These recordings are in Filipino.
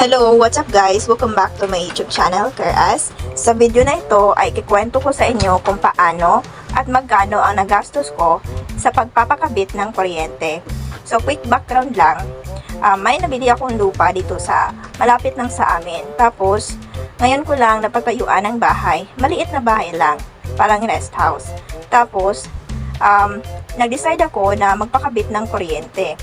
Hello, what's up guys? Welcome back to my YouTube channel, Keras. Sa video na ito ay kikwento ko sa inyo kung paano at magkano ang nagastos ko sa pagpapakabit ng kuryente. So quick background lang, Ah, may nabili akong lupa dito sa malapit lang sa amin. Tapos, ngayon ko lang napatayuan ng bahay. Maliit na bahay lang, parang rest house. Tapos, um, nag-decide ako na magpakabit ng kuryente.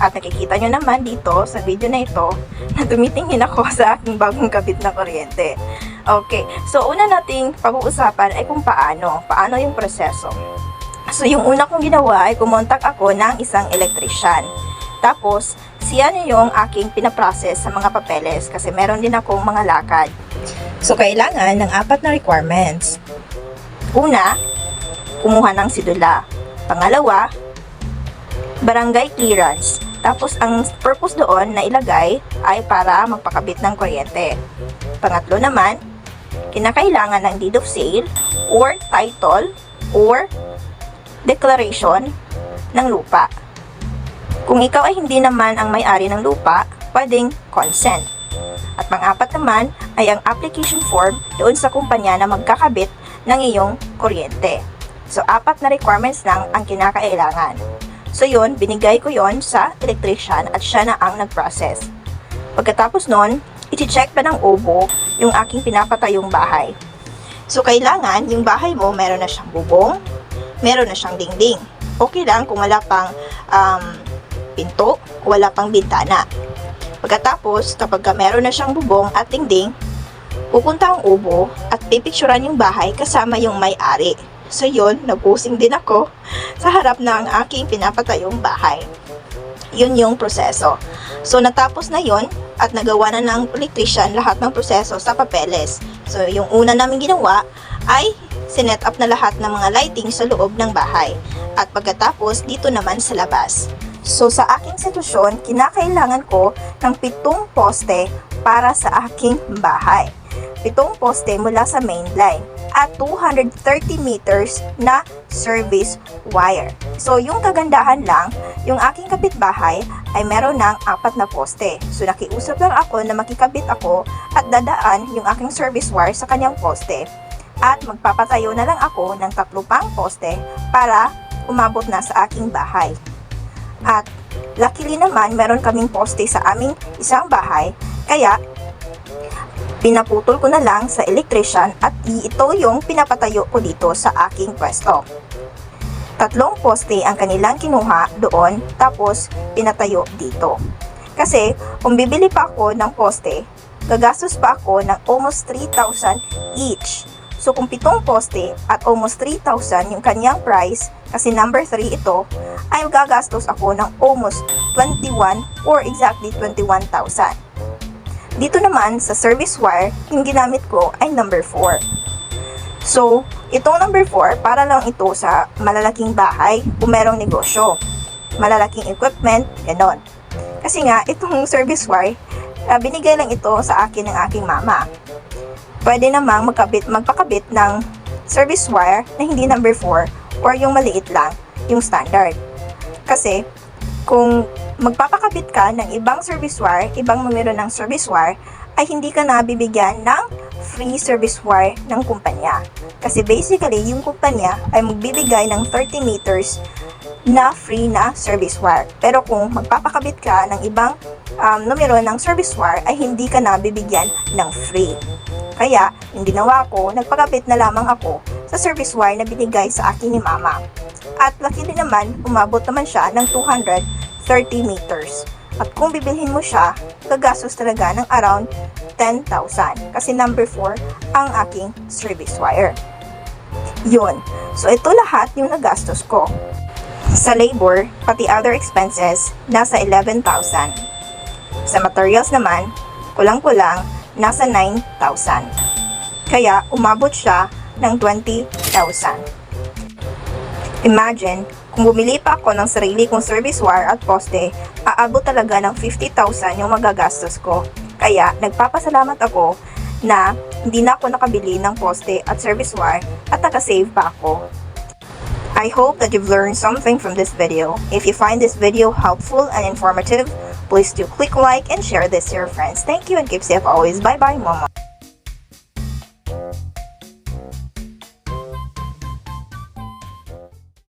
At nakikita nyo naman dito sa video na ito na tumitingin ako sa aking bagong kabit na kuryente. Okay, so una nating pag-uusapan ay kung paano, paano yung proseso. So yung una kong ginawa ay kumontak ako ng isang electrician. Tapos, siya na yung aking pinaprocess sa mga papeles kasi meron din akong mga lakad. So, kailangan ng apat na requirements. Una, kumuha ng sidula. Pangalawa, barangay clearance. Tapos, ang purpose doon na ilagay ay para magpakabit ng kuryente. Pangatlo naman, kinakailangan ng deed of sale or title or declaration ng lupa. Kung ikaw ay hindi naman ang may-ari ng lupa, pwedeng consent. At pang-apat naman ay ang application form doon sa kumpanya na magkakabit ng iyong kuryente. So, apat na requirements lang ang kinakailangan. So, yun, binigay ko yon sa electrician at siya na ang nag-process. Pagkatapos nun, iti-check pa ng OBO yung aking pinapatayong bahay. So, kailangan yung bahay mo meron na siyang bubong, meron na siyang dingding. Okay lang kung wala pang um, pinto, wala pang bintana. Pagkatapos, kapag ka meron na siyang bubong at dingding, pupunta ang ubo at pipicturan yung bahay kasama yung may-ari. So yun, nagpusing din ako sa harap ng aking pinapatayong bahay. Yun yung proseso. So natapos na yun at nagawa na ng electrician lahat ng proseso sa papeles. So yung una namin ginawa ay sinet up na lahat ng mga lighting sa loob ng bahay. At pagkatapos, dito naman sa labas. So sa aking sitwasyon, kinakailangan ko ng pitong poste para sa aking bahay. Pitong poste mula sa main line at 230 meters na service wire. So yung kagandahan lang, yung aking kapitbahay ay meron ng apat na poste. So nakiusap lang ako na makikabit ako at dadaan yung aking service wire sa kanyang poste. At magpapatayo na lang ako ng tatlo pang poste para umabot na sa aking bahay. At luckily naman, meron kaming poste sa aming isang bahay. Kaya, pinaputol ko na lang sa electrician at ito yung pinapatayo ko dito sa aking pwesto. Tatlong poste ang kanilang kinuha doon tapos pinatayo dito. Kasi kung bibili pa ako ng poste, gagastos pa ako ng almost 3,000 each. So kung pitong poste at almost 3,000 yung kanyang price, kasi number 3 ito, ay gagastos ako ng almost 21 or exactly 21,000. Dito naman sa service wire, yung ginamit ko ay number 4. So, itong number 4, para lang ito sa malalaking bahay kung merong negosyo. Malalaking equipment, ganon. Kasi nga, itong service wire, ah, binigay lang ito sa akin ng aking mama. Pwede namang magkabit, magpakabit ng service wire na hindi number 4 or yung maliit lang, yung standard. Kasi, kung magpapakabit ka ng ibang service wire, ibang numero ng service wire, ay hindi ka nabibigyan ng free service wire ng kumpanya. Kasi basically, yung kumpanya ay magbibigay ng 30 meters na free na service wire. Pero kung magpapakabit ka ng ibang um, numero ng service wire, ay hindi ka nabibigyan ng free. Kaya, yung ginawa ko, nagpakabit na lamang ako sa service wire na binigay sa akin ni mama. At luckily naman, umabot naman siya ng 230 meters. At kung bibilhin mo siya, gagastos talaga ng around 10,000. Kasi number 4 ang aking service wire. Yun. So, ito lahat yung nagastos ko. Sa labor, pati other expenses, nasa 11,000. Sa materials naman, kulang-kulang, nasa 9,000. Kaya, umabot siya ng 20,000. Imagine, kung bumili pa ako ng sarili kong service wire at poste, aabot talaga ng 50,000 yung magagastos ko. Kaya, nagpapasalamat ako na hindi na ako nakabili ng poste at service wire at nakasave pa ako. I hope that you've learned something from this video. If you find this video helpful and informative, please do click like and share this to your friends. Thank you and keep safe always. Bye bye, Mama.